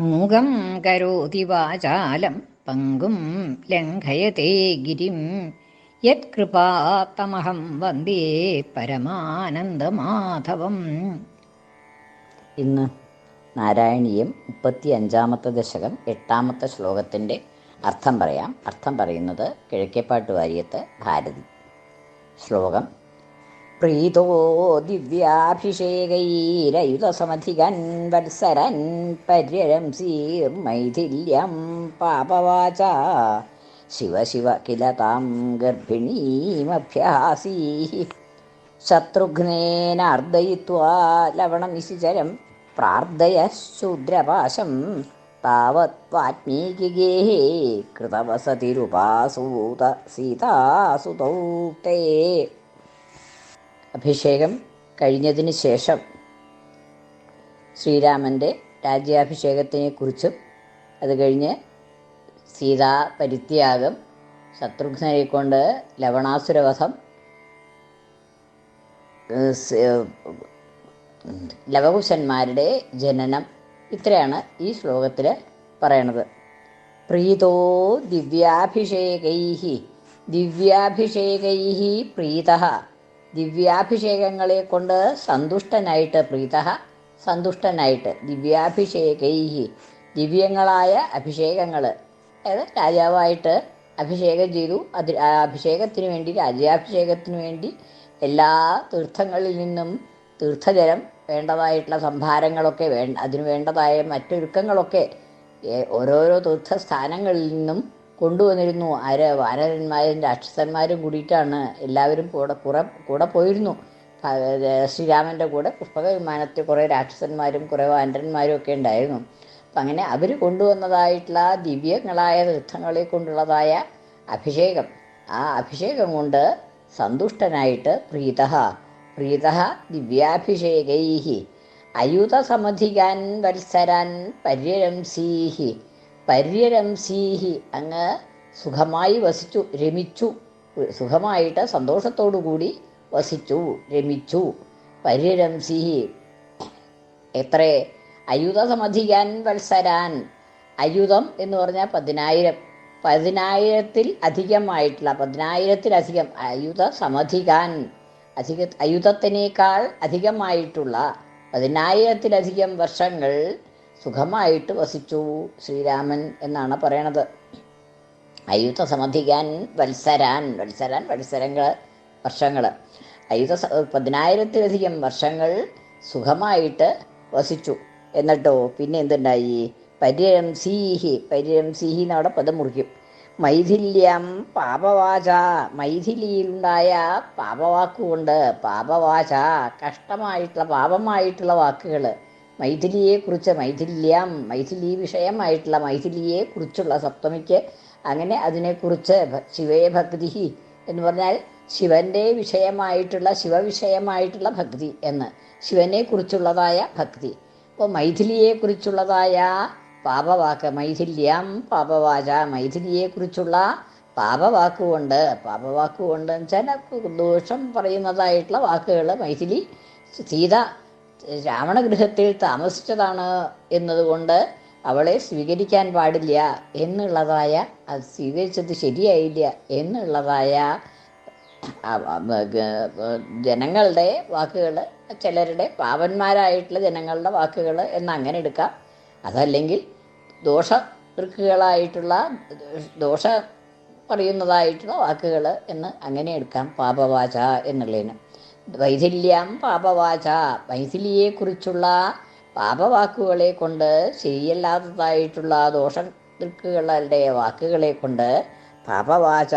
മൂകം കരോതി വാചാലം പങ്കും ലംഘയത്തെ ഗിരിം. യത്കൃപാത്തമഹം വന്ദേ പരമാനന്ദമാധവം. ഇന്ന് നാരായണീയം മുപ്പത്തി അഞ്ചാമത്തെ ദശകം എട്ടാമത്തെ ശ്ലോകത്തിന്റെ അർത്ഥം പറയാം. അർത്ഥം പറയുന്നത് കിഴക്കേപ്പാട്ട് വാര്യത്ത് ഭാരതി. ശ്ലോകം പ്രീതോ ദിവ്യാഭിഷേകൈരയുധസമധികൻ വത്സരൻ പര്യരംസീർ മൈഥില്യം പാപവാച. ശിവ ശിവ കില താം ഗർഭിണീമഭ്യാസീ. ശത്രുഘ്നേനാർദ്ദയിത്വാ ലവണനിശിചരം പ്രാർത്ഥയ ശൂദ്രപാശം താവത് വാത്മീകിഗേः കൃതവസതിരുപാസൂത സീതാസുതൗ തേ അഭിഷേകം കഴിഞ്ഞതിന് ശേഷം ശ്രീരാമന്റെ രാജ്യാഭിഷേകത്തിനെക്കുറിച്ചും അത് കഴിഞ്ഞ് സീതാ പരിത്യാഗം ശത്രുഘ്നരെ കൊണ്ട് ലവണാസുരവധം ലവകുശന്മാരുടെ ജനനം ഇത്രയാണ് ഈ ശ്ലോകത്തിൽ പറയണത്. പ്രീതോ ദിവ്യാഭിഷേകൈ ദിവ്യാഭിഷേകൈ പ്രീത. ദിവ്യാഭിഷേകങ്ങളെ കൊണ്ട് സന്തുഷ്ടനായിട്ട് പ്രീത സന്തുഷ്ടനായിട്ട് ദിവ്യാഭിഷേകൈഹി ദിവ്യങ്ങളായ അഭിഷേകങ്ങൾ അതായത് രാജാവായിട്ട് അഭിഷേകം ചെയ്തു. അത് അഭിഷേകത്തിന് വേണ്ടി രാജ്യാഭിഷേകത്തിന് വേണ്ടി എല്ലാ തീർത്ഥങ്ങളിൽ നിന്നും തീർത്ഥജലം വേണ്ടതായിട്ടുള്ള സംഭാരങ്ങളൊക്കെ വേണ്ട അതിനു വേണ്ടതായ മറ്റൊരുക്കങ്ങളൊക്കെ ഓരോരോ തീർത്ഥസ്ഥാനങ്ങളിൽ നിന്നും കൊണ്ടുവന്നിരുന്നു. അര വാനരന്മാരും രാക്ഷസന്മാരും കൂടിയിട്ടാണ് എല്ലാവരും കൂടെ കൂടെ കൂടെ പോയിരുന്നു. ശ്രീരാമന്റെ കൂടെ പുഷ്പക വിമാനത്തിൽ കുറേ രാക്ഷസന്മാരും കുറേ വാനരന്മാരും ഒക്കെ ഉണ്ടായിരുന്നു. അപ്പം അങ്ങനെ അവർ കൊണ്ടുവന്നതായിട്ടുള്ള ദിവ്യങ്ങളായ തീർത്ഥങ്ങളെ കൊണ്ടുള്ളതായ അഭിഷേകം. ആ അഭിഷേകം കൊണ്ട് സന്തുഷ്ടനായിട്ട് പ്രീത പ്രീത ദിവ്യാഭിഷേകൈ അയുധസമധികാൻ വത്സരാൻ പര്യരംസീഹി പര്യരംസീഹി അങ്ങ് സുഖമായി വസിച്ചു രമിച്ചു സുഖമായിട്ട് സന്തോഷത്തോടു കൂടി വസിച്ചു രമിച്ചു. പര്യരംസീഹി എത്ര? അയുധസമധികാൻ വത്സരാൻ. അയുധം എന്ന് പറഞ്ഞാൽ പതിനായിരം. പതിനായിരത്തിൽ അധികമായിട്ടുള്ള പതിനായിരത്തിലധികം അയുധ സമധികാൻ അധിക അയുധത്തിനേക്കാൾ അധികമായിട്ടുള്ള പതിനായിരത്തിലധികം വർഷങ്ങൾ സുഖമായിട്ട് വസിച്ചു ശ്രീരാമൻ എന്നാണ് പറയണത്. അയുധ സമധികാൻ വത്സരാൻ വത്സരാൻ വത്സരങ്ങൾ വർഷങ്ങൾ അയുധ പതിനായിരത്തിലധികം വർഷങ്ങൾ സുഖമായിട്ട് വസിച്ചു. എന്നിട്ടോ പിന്നെ എന്തുണ്ടായി? പര്യംസീഹി പര്യംസീഹി എന്നവിടെ പദം മുറിക്കും. മൈഥില്യം പാപവാച മൈഥിലിയിലുണ്ടായ പാപവാക്കുകൊണ്ട് പാപവാച കഷ്ടമായിട്ടുള്ള പാപമായിട്ടുള്ള വാക്കുകൾ മൈഥിലിയെക്കുറിച്ച് മൈഥില്യം മൈഥിലി വിഷയമായിട്ടുള്ള മൈഥിലിയെക്കുറിച്ചുള്ള സപ്തമിക്ക് അങ്ങനെ അതിനെക്കുറിച്ച് ശിവേ ഭക്തി എന്ന് പറഞ്ഞാൽ ശിവന്റെ വിഷയമായിട്ടുള്ള ശിവവിഷയമായിട്ടുള്ള ഭക്തി എന്ന് ശിവനെക്കുറിച്ചുള്ളതായ ഭക്തി. അപ്പോൾ മൈഥിലിയെക്കുറിച്ചുള്ളതായ പാപവാക്ക് മൈഥില്യം പാപവാച മൈഥിലിയെക്കുറിച്ചുള്ള പാപവാക്കുകൊണ്ട് പാപവാക്കുകൊണ്ട് വെച്ചാൽ ദോഷം പറയുന്നതായിട്ടുള്ള വാക്കുകൾ മൈഥിലി സീത രാവണഗൃഹത്തിൽ താമസിച്ചതാണ് എന്നതുകൊണ്ട് അവളെ സ്വീകരിക്കാൻ പാടില്ല എന്നുള്ളതായ അത് സ്വീകരിച്ചത് ശരിയായില്ല എന്നുള്ളതായ ജനങ്ങളുടെ വാക്കുകൾ ചിലരുടെ പാവന്മാരായിട്ടുള്ള ജനങ്ങളുടെ വാക്കുകൾ എന്ന് അങ്ങനെ എടുക്കാം. അതല്ലെങ്കിൽ ദോഷ ദൃക്കുകളായിട്ടുള്ള ദോഷ പറയുന്നതായിട്ടുള്ള വാക്കുകൾ എന്ന് അങ്ങനെ എടുക്കാം. പാപവാച എന്നുള്ളതിന്. വൈഥില്യം പാപവാച. വൈഥിലിയെക്കുറിച്ചുള്ള പാപവാക്കുകളെ കൊണ്ട് ശരിയല്ലാത്തതായിട്ടുള്ള ദോഷ ദൃക്കുകളുടെ വാക്കുകളെ കൊണ്ട് പാപവാച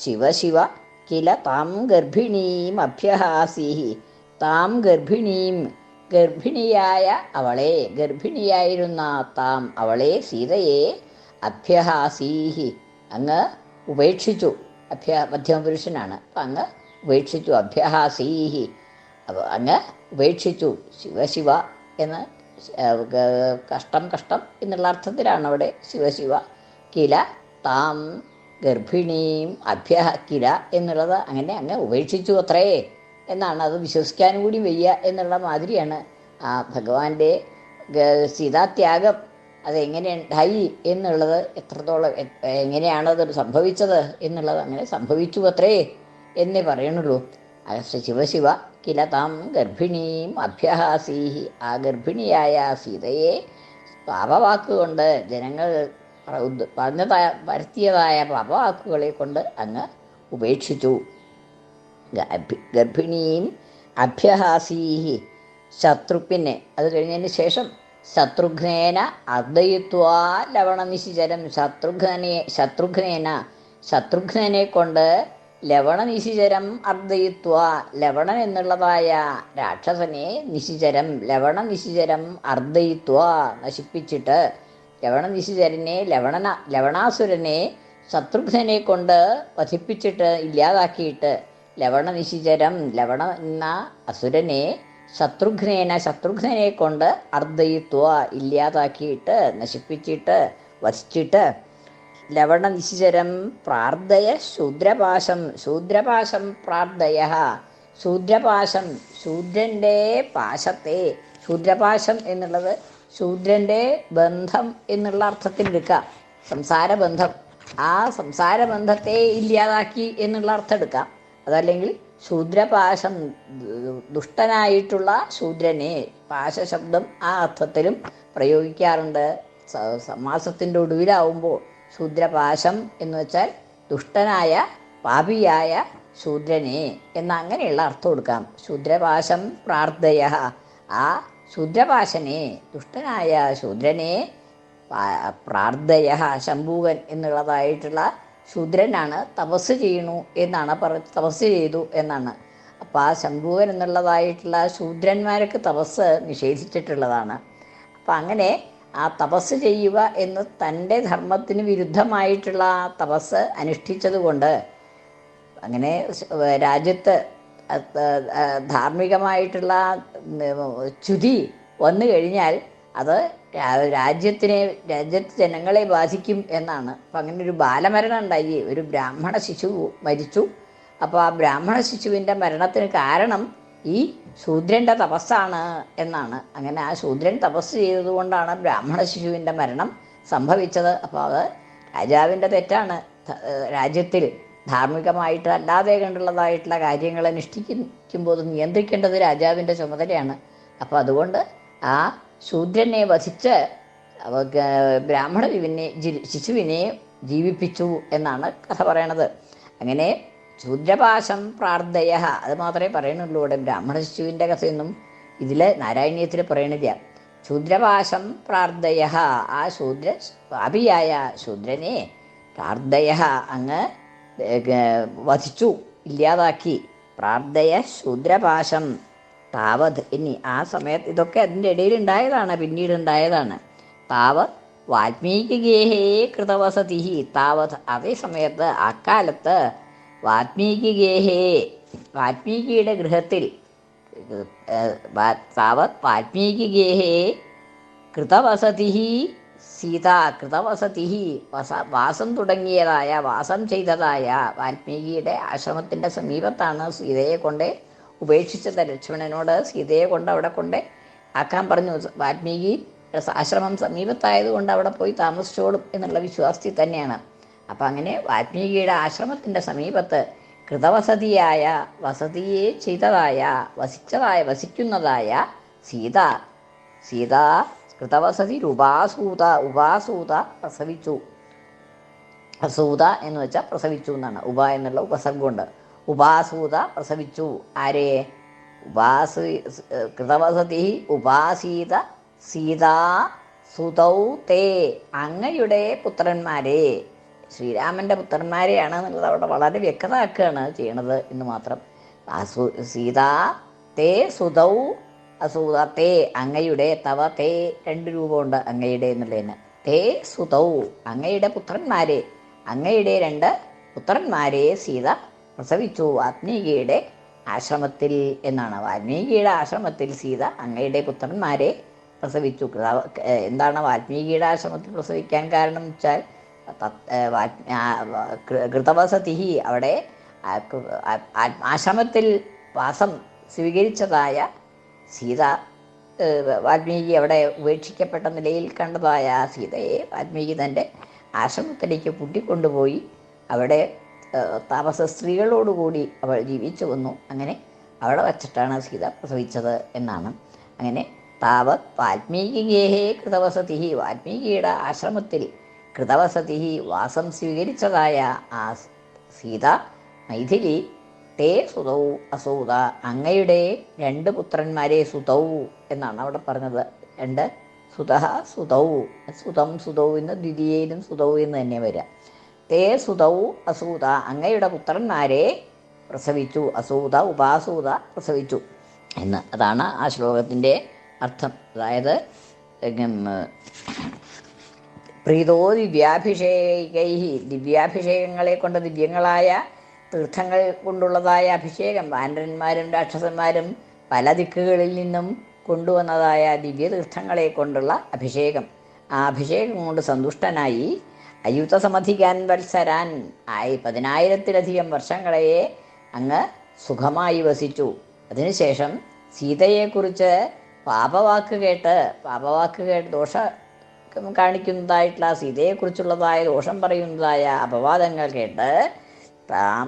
ശിവശിവ കില താം ഗർഭിണീം അഭ്യഹാസി താം ഗർഭിണീം ഗർഭിണിയായ അവളെ ഗർഭിണിയായിരുന്ന താം അവളെ സീതയെ അഭ്യഹാസീഹി. അങ്ങ് ഉപേക്ഷിച്ചു. അഭ്യ മധ്യമപുരുഷനാണ്. അപ്പം അങ്ങ് ഉപേക്ഷിച്ചു അഭ്യഹാസീഹി അപ്പോൾ അങ്ങ് ഉപേക്ഷിച്ചു ശിവശിവ എന്ന് കഷ്ടം കഷ്ടം എന്നുള്ള അർത്ഥത്തിലാണ് അവിടെ ശിവശിവ കില താം ഗർഭിണീം അഭ്യഹ കില എന്നുള്ളത് അങ്ങനെ അങ്ങ് ഉപേക്ഷിച്ചു അത്രേ എന്നാണ് അത് വിശ്വസിക്കാനും കൂടി വയ്യ എന്നുള്ള മാതിരിയാണ് ആ ഭഗവാന്റെ സീതാത്യാഗം. സീതാത്യാഗം അതെങ്ങനെയുണ്ടായി എന്നുള്ളത് എത്രത്തോളം എങ്ങനെയാണത് സംഭവിച്ചത് എന്നുള്ളത് അങ്ങനെ സംഭവിച്ചു അത്രേ. എന്നേ പറയണുള്ളൂ. ശിവശിവ കില താം ഗർഭിണീം അഭ്യഹാസീഹി ആ ഗർഭിണിയായ സീതയെ പാപവാക്കുകൊണ്ട് ജനങ്ങൾ പറ- ഉദ് പറഞ്ഞതായ വരുത്തിയതായ പാപവാക്കുകളെ കൊണ്ട് അങ്ങ് ഉപേക്ഷിച്ചു. ഗർഭിണീം അഭ്യഹാസീഹി ശത്രുപ്പിനെ അത് കഴിഞ്ഞതിന് ശേഷം ശത്രുഘ്നേന അർദ്ധയിത്വാ ലവണനിശിചരം. ശത്രുഘ്നെ ശത്രുഘ്നേന ശത്രുഘ്നെ കൊണ്ട് ലവണനിശിചരം അർദ്ധയിത്വ. ലവണൻ എന്നുള്ളതായ രാക്ഷസനെ നിശിചരം ലവണ നിശിചരം അർദ്ധയിത്വ നശിപ്പിച്ചിട്ട് ലവണ നിശിചരനെ ലവണന ലവണാസുരനെ ശത്രുഘ്നെ കൊണ്ട് വധിപ്പിച്ചിട്ട് ഇല്ലാതാക്കിയിട്ട് ലവണ നിശിചരം ലവണ എന്ന അസുരനെ ശത്രുഘ്നേന ശത്രുഘ്നെ കൊണ്ട് അർദ്ധയിത്വ ഇല്ലാതാക്കിയിട്ട് നശിപ്പിച്ചിട്ട് വധിച്ചിട്ട് ലവണ നിശിചരം പ്രാർത്ഥയ ശൂദ്രപാശം ശൂദ്രപാശം പ്രാർത്ഥയ ശൂദ്രപാശം ശൂദ്രന്റെ പാശത്തെ ശൂദ്രപാശം എന്നുള്ളത് ശൂദ്രന്റെ ബന്ധം എന്നുള്ള അർത്ഥത്തിൽ എടുക്കാം. സംസാര ബന്ധം ആ സംസാര സംസാരബന്ധത്തെ ഇല്ലാതാക്കി എന്നുള്ള അർത്ഥം എടുക്കാം. അതല്ലെങ്കിൽ ശൂദ്രപാശം ദുഷ്ടനായിട്ടുള്ള ശൂദ്രനെ പാശശബ്ദം ആ അർത്ഥത്തിലും പ്രയോഗിക്കാറുണ്ട്. സമാസത്തിന്റെ ഒടുവിലാവുമ്പോൾ ശൂദ്രപാശം എന്ന് വെച്ചാൽ ദുഷ്ടനായ പാപിയായ ശൂദ്രനെ എന്ന അങ്ങനെയുള്ള അർത്ഥം കൊടുക്കാം. ശൂദ്രപാശം പ്രാർത്ഥയ ആ ശൂദ്രപാശനെ ദുഷ്ടനായ ശൂദ്രനെ പ്രാർത്ഥയ ശംഭൂകൻ എന്നുള്ളതായിട്ടുള്ള ശൂദ്രനാണ് തപസ് ചെയ്യണു എന്നാണ് പറ തപസ് ചെയ്തു എന്നാണ്. അപ്പം ആ ശംഭൂകൻ എന്നുള്ളതായിട്ടുള്ള ശൂദ്രന്മാർക്ക് തപസ് നിഷേധിച്ചിട്ടുള്ളതാണ്. അപ്പം അങ്ങനെ ആ തപസ് ചെയ്യുക എന്ന് തന്റെ ധർമ്മത്തിന് വിരുദ്ധമായിട്ടുള്ള ആ തപസ് അനുഷ്ഠിച്ചതുകൊണ്ട് അങ്ങനെ രാജ്യത്ത് ധാർമ്മികമായിട്ടുള്ള ചുതി വന്നു കഴിഞ്ഞാൽ അത് രാജ്യത്തിനെ രാജ്യത്ത് ജനങ്ങളെ ബാധിക്കും എന്നാണ്. അപ്പം അങ്ങനെ ഒരു ബാലമരണം ഉണ്ടായി. ഒരു ബ്രാഹ്മണ ശിശു മരിച്ചു. അപ്പോൾ ആ ബ്രാഹ്മണ ശിശുവിന്റെ മരണത്തിന് കാരണം ഈ ശൂദ്രന്റെ തപസ്സാണ് എന്നാണ്. അങ്ങനെ ആ ശൂദ്രൻ തപസ് ചെയ്തതുകൊണ്ടാണ് ബ്രാഹ്മണ ശിശുവിന്റെ മരണം സംഭവിച്ചത്. അപ്പോൾ അത് രാജാവിന്റെ തെറ്റാണ്. രാജ്യത്തിൽ ധാർമ്മികമായിട്ട് അല്ലാതെ കണ്ടുള്ളതായിട്ടുള്ള കാര്യങ്ങൾ അനുഷ്ഠിക്കുമ്പോൾ നിയന്ത്രിക്കേണ്ടത് രാജാവിന്റെ ചുമതലയാണ്. അപ്പോൾ അതുകൊണ്ട് ആ ശൂദ്രനെ വധിച്ച് ബ്രാഹ്മണ ശിശുവിനെ ജീവിപ്പിച്ചു എന്നാണ് കഥ പറയണത്. അങ്ങനെ ശൂദ്രപാശം പ്രാർത്ഥയ അത് മാത്രമേ പറയുന്നുള്ളൂ ഇവിടെ. ബ്രാഹ്മണ ശിശുവിന്റെ കഥയൊന്നും ഇതിൽ നാരായണീയത്തിൽ പറയണില്ല. ശൂദ്രപാശം പ്രാർത്ഥയ ആ ശൂദ്ര അഭിയായ ശൂദ്രനെ പ്രാർത്ഥയ അങ്ങ് വധിച്ചു ഇല്ലാതാക്കി. പ്രാർത്ഥയ ശൂദ്രപാശം താവത്. ഇനി ആ സമയത്ത് ഇതൊക്കെ അതിന്റെ ഇടയിൽ ഉണ്ടായതാണ് പിന്നീട് ഉണ്ടായതാണ് താവത് വാൽമീകിഗേഹേ കൃതവസതി താവത് അതേ സമയത്ത് അക്കാലത്ത് വാൽമീകിഗേഹേ വാത്മീകിയുടെ ഗൃഹത്തിൽ താവത് വാത്മീകി വാൽമീകിഗേഹേ കൃതവസതി സീത കൃതവസതി വസ വാസം തുടങ്ങിയതായ വാസം ചെയ്തതായ വാത്മീകിയുടെ ആശ്രമത്തിന്റെ സമീപത്താണ് സീതയെ കൊണ്ട് ഉപേക്ഷിച്ചത്. ലക്ഷ്മണനോട് സീതയെ കൊണ്ട് അവിടെ കൊണ്ട് ആക്കാൻ പറഞ്ഞു. വാത്മീകി ആശ്രമം സമീപത്തായതുകൊണ്ട് അവിടെ പോയി താമസിച്ചോളും എന്നുള്ള വിശ്വാസത്തിൽ തന്നെയാണ്. അപ്പം അങ്ങനെ വാൽമീകിയുടെ ആശ്രമത്തിന്റെ സമീപത്ത് കൃതവസതിയായ വസതിയെ ചെയ്തതായ വസിച്ചതായ വസിക്കുന്നതായ സീത സീത കൃതവസതി ഉപാസൂത ഉപാസൂത പ്രസവിച്ചു. അസൂത എന്ന് വെച്ചാൽ പ്രസവിച്ചു എന്നാണ്. ഉപ എന്നുള്ള ഉപസർഗമുണ്ട് ഉപാസൂത പ്രസവിച്ചു. ആരേ? ഉപാസ കൃതവസതി ഉപാസീത സീതാ സുതൗ തേ. അങ്ങയുടെ പുത്രന്മാരെ. ശ്രീരാമന്റെ പുത്രന്മാരെയാണ് എന്നുള്ളത് അവിടെ വളരെ വ്യക്തമാക്കുകയാണ് ചെയ്യണത് എന്ന് മാത്രം. സീതാ തേ സുതൗ അസൂത തേ അങ്ങയുടെ തവ തേ രണ്ട് രൂപമുണ്ട് അങ്ങയുടെ എന്നുള്ളതിന്. തേ സുതൗ അങ്ങയുടെ പുത്രന്മാരെ അങ്ങയുടെ രണ്ട് പുത്രന്മാരെ സീത പ്രസവിച്ചു. വാത്മീകിയുടെ ആശ്രമത്തിൽ എന്നാണ്. വാൽമീകിയുടെ ആശ്രമത്തിൽ സീത അങ്ങയുടെ പുത്രന്മാരെ പ്രസവിച്ചു. എന്താണ് വാൽമീകിയുടെ ആശ്രമത്തിൽ പ്രസവിക്കാൻ കാരണം വെച്ചാൽ ആ, കൃതവസതി അവിടെ ആശ്രമത്തിൽ വാസം സ്വീകരിച്ചതായ സീത വാൽമീകി അവിടെ ഉപേക്ഷിക്കപ്പെട്ട നിലയിൽ കണ്ടതായ സീതയെ വാൽമീകി തന്റെ ആശ്രമത്തിലേക്ക് കൂട്ടിക്കൊണ്ടുപോയി അവിടെ താമസ സ്ത്രീകളോടുകൂടി അവൾ ജീവിച്ചു വന്നു. അങ്ങനെ അവിടെ വച്ചിട്ടാണ് സീത പ്രസവിച്ചത് എന്നാണ്. അങ്ങനെ താവത് വാൽമീകി ഗേഹേ കൃതവസതി വാൽമീകിയുടെ ആശ്രമത്തിൽ കൃതവസതി വാസം സ്വീകരിച്ചതായ ആ സീത മൈഥിലി തേ സുതൗ അസൂത അങ്ങയുടെ രണ്ട് പുത്രന്മാരെ സുതൗ എന്നാണ് അവിടെ പറഞ്ഞത്. രണ്ട് സുത സുതൗ സുതം സുതൗ എന്ന് ദ്വിതീയയിലും സുതൗ എന്ന് തന്നെ വരിക. തേ സുതൗ അസൂത അങ്ങയുടെ പുത്രന്മാരെ പ്രസവിച്ചു അസൂത ഉപാസൂത പ്രസവിച്ചു എന്ന്. അതാണ് ആ ശ്ലോകത്തിന്റെ അർത്ഥം. അതായത് പ്രീതോ ദിവ്യാഭിഷേകൈ ദിവ്യാഭിഷേകങ്ങളെ കൊണ്ട് ദിവ്യങ്ങളായ തീർത്ഥങ്ങൾ കൊണ്ടുള്ളതായ അഭിഷേകം വാനരന്മാരും രാക്ഷസന്മാരും പല ദിക്കുകളിൽ നിന്നും കൊണ്ടുവന്നതായ ദിവ്യതീർത്ഥങ്ങളെ കൊണ്ടുള്ള അഭിഷേകം. ആ അഭിഷേകം കൊണ്ട് സന്തുഷ്ടനായി അയുതസമധികാൻ വത്സരാൻ ആയി പതിനായിരത്തിലധികം വർഷങ്ങളെ അങ്ങ് സുഖമായി വസിച്ചു. അതിനുശേഷം സീതയെക്കുറിച്ച് പാപവാക്ക് കേട്ട് പാപവാക്ക് കേട്ട് ദോഷ കാണിക്കുന്നതായിട്ടുള്ള സീതയെക്കുറിച്ചുള്ളതായ ദോഷം പറയുന്നതായ അപവാദങ്ങൾ കേട്ട് താം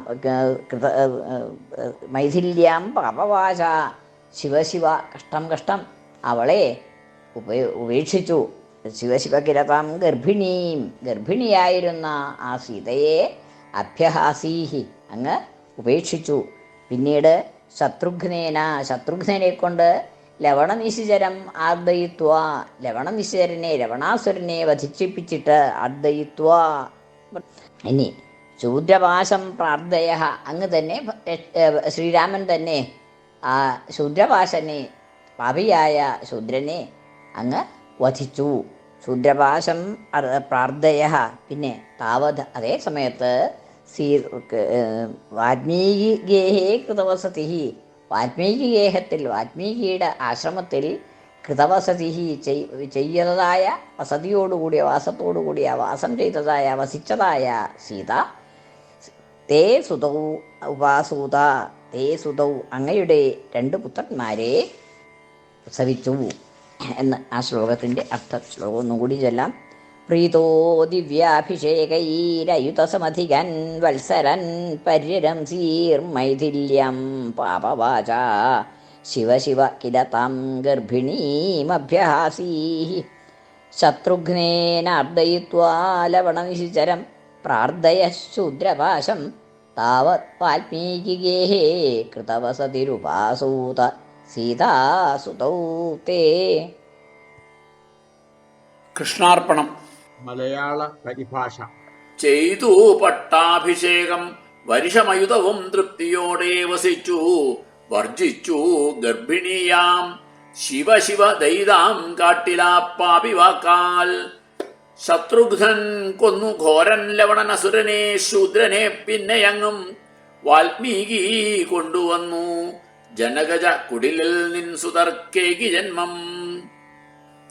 പാപവാച ശിവശിവ കഷ്ടം കഷ്ടം അവളെ ഉപ ഉപേക്ഷിച്ചു. ശിവശിവ കിരതാം ഗർഭിണീം ഗർഭിണിയായിരുന്ന ആ സീതയെ അഭ്യഹാസീഹി അങ്ങ് ഉപേക്ഷിച്ചു. പിന്നീട് ശത്രുഘ്നേന ശത്രുഘ്നനെ കൊണ്ട് ലവണനിശിചരം ആർദ്ദയിത്വ. ലവണനിശിചരനെ ലവണാസുരനെ വധിച്ചിപ്പിച്ചിട്ട് ആർദ്ദയിത്വ. ഇനി ശൂദ്രപാശം പ്രാർത്ഥയ അങ്ങ് തന്നെ ശ്രീരാമൻ തന്നെ ആ ശൂദ്രപാശനെ പാപിയായ ശൂദ്രനെ അങ്ങ് വധിച്ചു. ശൂദ്രപാശം പ്രാർത്ഥയ പിന്നെ താവത് അതേ സമയത്ത് സീ വാൽമീകി ഗേഹേ കൃതവസതി വാൽമീകി ഗേഹത്തിൽ വാൽമീകിയുടെ ആശ്രമത്തിൽ കൃതവസതി ചെയ്യുന്നതായ വസതിയോടുകൂടിയ വാസത്തോടുകൂടിയ വാസം ചെയ്തതായ വസിച്ചതായ സീത തേ സുതൗ ഉപാസൂത തേ സുതൗ അങ്ങയുടെ രണ്ട് പുത്രന്മാരെ പ്രസവിച്ചു എന്ന് ആ ശ്ലോകത്തിന്റെ അർത്ഥ. ശ്ലോകം ഒന്നും കൂടി ചൊല്ലാം. പ്രീതോ ദിവ്യാഭിഷേകൈരയുതസമധികൻ വത്സരൻ പര്യരംസീർ മൈഥില്യം പാപവാച. ശിവ ശിവ കില താം ഗർഭിണീമഭ്യഹാസീ ശത്രുഘ്നേനാർദ്ദയിത്വാ പ്രാർത്ഥയ ശൂദ്രപാശം താവത് വാൽമീകിഗേഹേ കൃതവസതിരുപാസൂത സീതാസുതൗ തേ കൃഷ്ണാർപ്പണം. മലയാള പരിഭാഷ. ചെയ്തു പട്ടാഭിഷേകം വരിഷമയുധവും തൃപ്തിയോടെ വസിച്ചു. വർജിച്ചു ഗർഭിണിയാം. ശിവ ശിവ ദൈതാം കാട്ടിലാപ്പാപി വാക്കാൽ ശത്രുഘ്നൻ കൊന്നു ഘോരൻ ലവണനസുരനെ ശൂദ്രനെ പിന്നെയങ്ങും വാൽമീകി കൊണ്ടുവന്നു. ജനകജ കുടിലിൽ നിൻ സുതർക്കേകി ജന്മം.